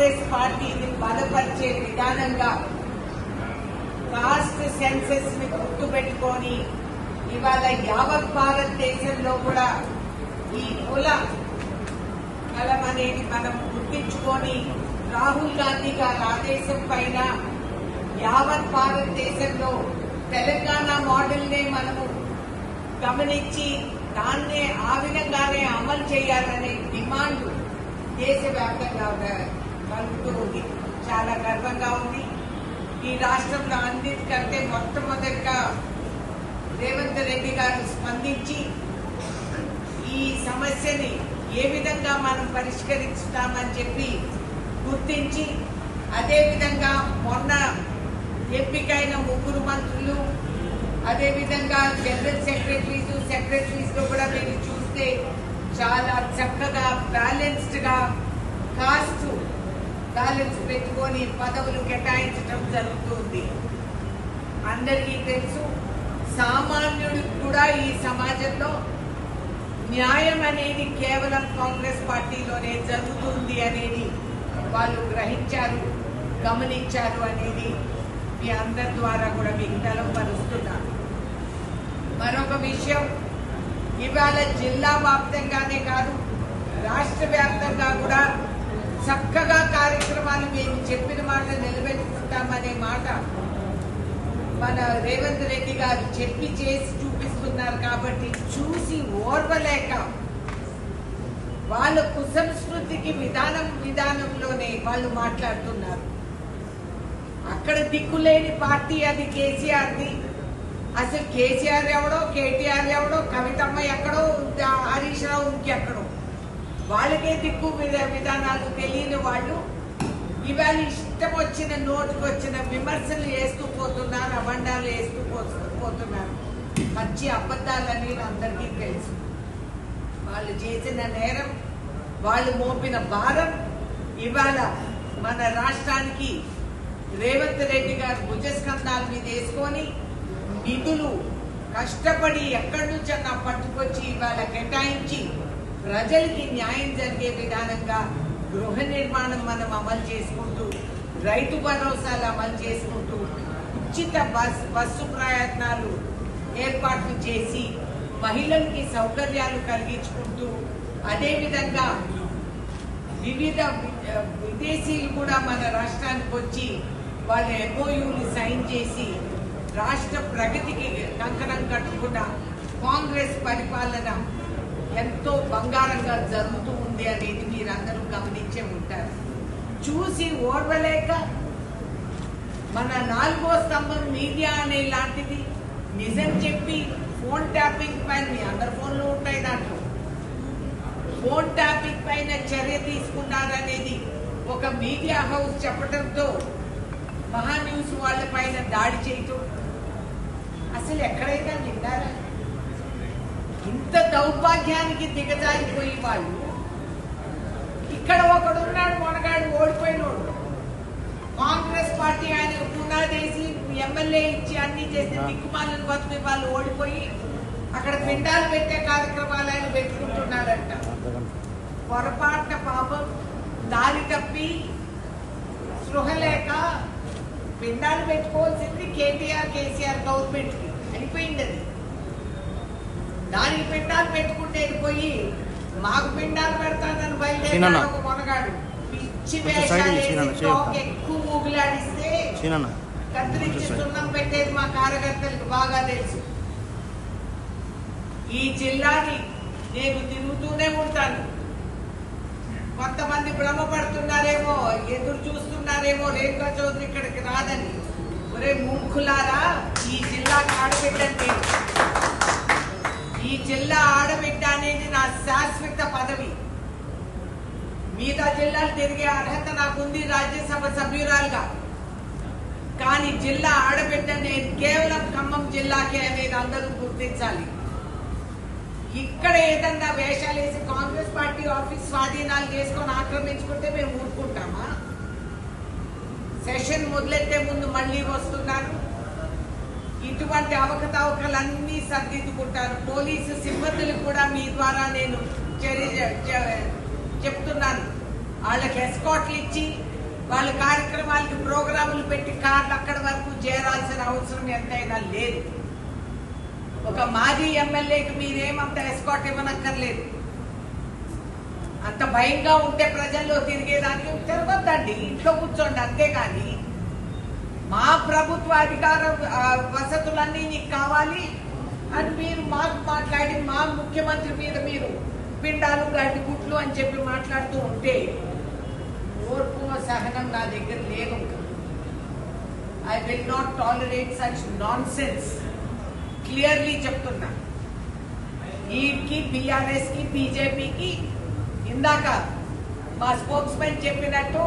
కాంగ్రెస్ పార్టీని బలపరిచే విధానంగా కాస్ట్ సెన్సెస్ని గుర్తుపెట్టుకొని ఇవాళ యావత్ భారతదేశంలో కూడా ఈ కుల కలం అనేది మనం గుర్తించుకొని రాహుల్ గాంధీ గారి ఆదేశం పైన యావత్ భారతదేశంలో తెలంగాణ మోడల్ నే మనము గమనించి దాన్నే ఆ విధంగానే అమలు చేయాలనే డిమాండ్ దేశవ్యాప్తంగా కలుగుతూ ఉంది. చాలా గర్వంగా ఉంది. ఈ రాష్ట్రంలో అన్నిటికంటే మొట్టమొదటిగా రేవంత్ రెడ్డి గారు స్పందించి ఈ సమస్యని ఏ విధంగా మనం పరిష్కరిస్తామని చెప్పి గుర్తించి అదేవిధంగా మొన్న ఎంపికైన ముగ్గురు మంత్రులు అదేవిధంగా జనరల్ సెక్రటరీస్ సెక్రటరీస్లో కూడా మీరు చూస్తే చాలా చక్కగా బ్యాలెన్స్డ్గా కాస్ట్ బ్యాలెన్స్ పెట్టుకొని పదవులు కేటాయించడం జరుగుతుంది. అందరికీ తెలుసు సామాన్యుడికి కూడా ఈ సమాజంలో న్యాయం అనేది కేవలం కాంగ్రెస్ పార్టీలోనే జరుగుతుంది అనేది వాళ్ళు గ్రహించారు గమనించారు అనేది మీ అందరి ద్వారా కూడా మీకు తెలవపరుస్తున్నాను మరొక విషయం ఇవాళ జిల్లా వ్యాప్తంగానే కాదు రాష్ట్ర వ్యాప్తంగా కూడా చక్కగా కార్యక్రమాలు మేము చెప్పిన మాట నిలబెట్టుకుంటామనే మాట మన రేవంత్ రెడ్డి గారు చెప్పి చేసి చూపిస్తున్నారు కాబట్టి చూసి ఓర్వలేక వాళ్ళ కుసంస్కృతికి విధానం విధానంలోనే వాళ్ళు మాట్లాడుతున్నారు. అక్కడ దిక్కులేని పార్టీ అది కేసీఆర్ది. అసలు కేసీఆర్ ఎవడో కేటీఆర్ ఎవడో కవితమ్మ ఎక్కడో హరీష్ రావు ఇంకెక్కడో వాళ్ళకే దిక్కు విధానాలు తెలియని వాళ్ళు ఇవాళ ఇష్టం వచ్చిన నోటుకు వచ్చిన విమర్శలు వేస్తూ పోతున్నారు అబండాలు వేస్తూ పోతున్నారు. మంచి అబద్ధాలని అందరికీ తెలుసు. వాళ్ళు చేసిన నేరం వాళ్ళు మోపిన భారం ఇవాళ మన రాష్ట్రానికి రేవంత్ రెడ్డి గారు భుజస్కంధాల మీద వేసుకొని నిధులు కష్టపడి ఎక్కడి నుంచన్నా పట్టుకొచ్చి ఇవాళ కేటాయించి ప్రజలకి న్యాయం జరిగే విధానంగా గృహ నిర్మాణం మనం అమలు చేసుకుంటూ రైతు భరోసాలు అమలు చేసుకుంటూ ఉచిత బస్ బస్సు ప్రయత్నాలు ఏర్పాట్లు చేసి మహిళలకి సౌకర్యాలు కలిగించుకుంటూ అదేవిధంగా వివిధ విదేశీయులు కూడా మన రాష్ట్రానికి వచ్చి వాళ్ళ ఎంఓయూలు సైన్ చేసి రాష్ట్ర ప్రగతికి కంకణం కట్టుకున్న కాంగ్రెస్ పరిపాలన ఎంతో బంగారంగా జరుగుతూ ఉంది అనేది మీరందరూ గమనించే ఉంటారు. చూసి ఓర్వలేక మన నాలుగో స్తంభం మీడియా అనే లాంటిది నిజం చెప్పి ఫోన్ ట్యాపింగ్ పైన మీ అందరి ఫోన్లు ఉంటాయి దాంట్లో. ఫోన్ ట్యాపింగ్ పైన చర్య తీసుకున్నారనేది ఒక మీడియా హౌస్ చెప్పడంతో మహా న్యూస్ వాళ్ళ పైన దాడి చేయటం. అసలు ఎక్కడైనా విన్నారా? ఇంత దౌర్భాగ్యానికి దిగజారిపోయి వాళ్ళు ఇక్కడ ఒకడు ఉన్నాడు మొనగాడు ఓడిపోయినోడు. కాంగ్రెస్ పార్టీ ఆయన పునాదేసి ఎమ్మెల్యే ఇచ్చి అన్ని చేసి దిక్కుమాలను బతుకు వాళ్ళు ఓడిపోయి అక్కడ పిండాలు పెట్టే కార్యక్రమాలు ఆయన పెట్టుకుంటున్నాడంట. పొరపాటున పాపం దారి తప్పి స్పృహ లేక పిండాలు పెట్టుకోవాల్సింది కేటీఆర్ కేసీఆర్ గవర్నమెంట్కి అయిపోయింది అది. దానికి పిండాలు పెట్టుకుంటే పోయి మాకు పిండాలు పెడతానని బయలుదేరాడు సీనన్న. ఒక మొనగాడు. పిచ్చి వేషాలు ఎక్కువ ఊగులాడిస్తే సీనన్న కత్తిరించి సున్నం పెట్టేది మా కార్యకర్తలకు బాగా తెలుసు. ఈ జిల్లాని నేను తిరుగుతూనే ఉంటాను. కొంతమంది భ్రమపడుతున్నారేమో ఎదురు చూస్తున్నారేమో రేఖా చౌదరి ఇక్కడికి రాదని. ఒరే మూర్ఖులారా ఈ జిల్లాకి ఆడబిడ్డండి ఈ జిల్లా ఆడబిడ్డ అనేది శాశ్వత పదవి. మిగతా జిల్లాలు తిరిగే అర్హత నాకుంది రాజ్యసభ సభ్యురాలుగా. కానీ జిల్లా ఆడబిడ్డ నేను కేవలం ఖమ్మం జిల్లాకే అనేది అందరూ గుర్తించాలి. ఇక్కడ ఏదన్నా వేషాలు వేసి కాంగ్రెస్ పార్టీ ఆఫీస్ స్వాధీనాలు చేసుకొని ఆక్రమించుకుంటే మేము ఊరుకుంటామా? సెషన్ మొదలెట్టే ముందు మళ్ళీ వస్తున్నారు. ఇటువంటి అవకతవకలన్నీ సర్దిద్దుకుంటారు. పోలీసు సిబ్బందులకు కూడా మీ ద్వారా నేను చెప్తున్నాను. వాళ్ళకి ఎస్కాట్లు ఇచ్చి వాళ్ళ కార్యక్రమాలకి ప్రోగ్రాములు పెట్టి కార్లు అక్కడి వరకు చేరాల్సిన అవసరం ఎంతైనా లేదు. ఒక మాజీ ఎమ్మెల్యేకి మీరేమంత ఎస్కాట్ ఇవ్వనక్కర్లేదు. అంత భయంగా ఉంటే ప్రజల్లో తిరిగేదానికి తిరగొద్దండి ఇంట్లో కూర్చోండి అంతేగాని మా ప్రభుత్వ అధికార వసతులన్నీ నీకు కావాలి అని మీరు మాకు మాట్లాడి మా ముఖ్యమంత్రి మీద మీరు పిండాలు గడ్డి గుట్లు అని చెప్పి మాట్లాడుతూ ఉంటే ఓర్పు సహనం నా దగ్గర లేదు. I will not tolerate such nonsense clearly చెప్తున్నా. ఈకి బీఆర్ఎస్కి బీజేపీకి ఇందాక మా స్పోక్స్ మెన్ చెప్పినట్టు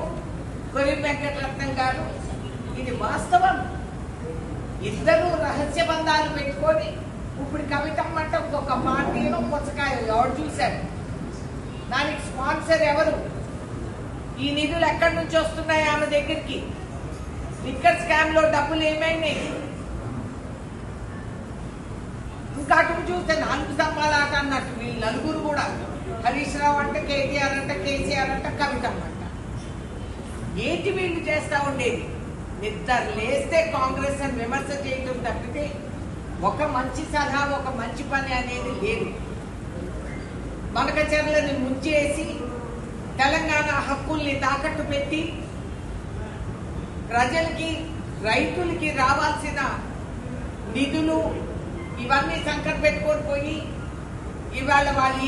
కొరి వెంకటరత్నం గారు ఇది వాస్తవం. ఇద్దరు రహస్య బంధాలు పెట్టుకొని ఇప్పుడు కవితమ్మ అంటే ఒక్కొక్క పార్టీలో పుచ్చకాయ ఎవరు చూశారు? దానికి స్పాన్సర్ ఎవరు? ఈ నిధులు ఎక్కడి నుంచి వస్తున్నాయి ఆమె దగ్గరికి? లిక్కర్ స్కామ్లో డబ్బులు ఏమైనాయి? ఇంకా అటు చూస్తే నాలుగు స్తంభాల ఆట అన్నట్టు వీళ్ళు నలుగురు కూడా. హరీష్ రావు అంటే కేటీఆర్ అంటే కేసీఆర్ అంటే కవితమ్మ అంట. ఏంటి వీళ్ళు చేస్తా ఉండేది? నిద్ర లేస్తే కాంగ్రెస్ అని విమర్శ చేయటం తప్పితే ఒక మంచి సలహా ఒక మంచి పని అనేది లేదు. మనకచర్లని ముంచేసి తెలంగాణ హక్కుల్ని తాకట్టు పెట్టి ప్రజలకి రైతులకి రావాల్సిన నిధులు ఇవన్నీ సంకట పెట్టుకొని పోయి ఇవాళ వాళ్ళు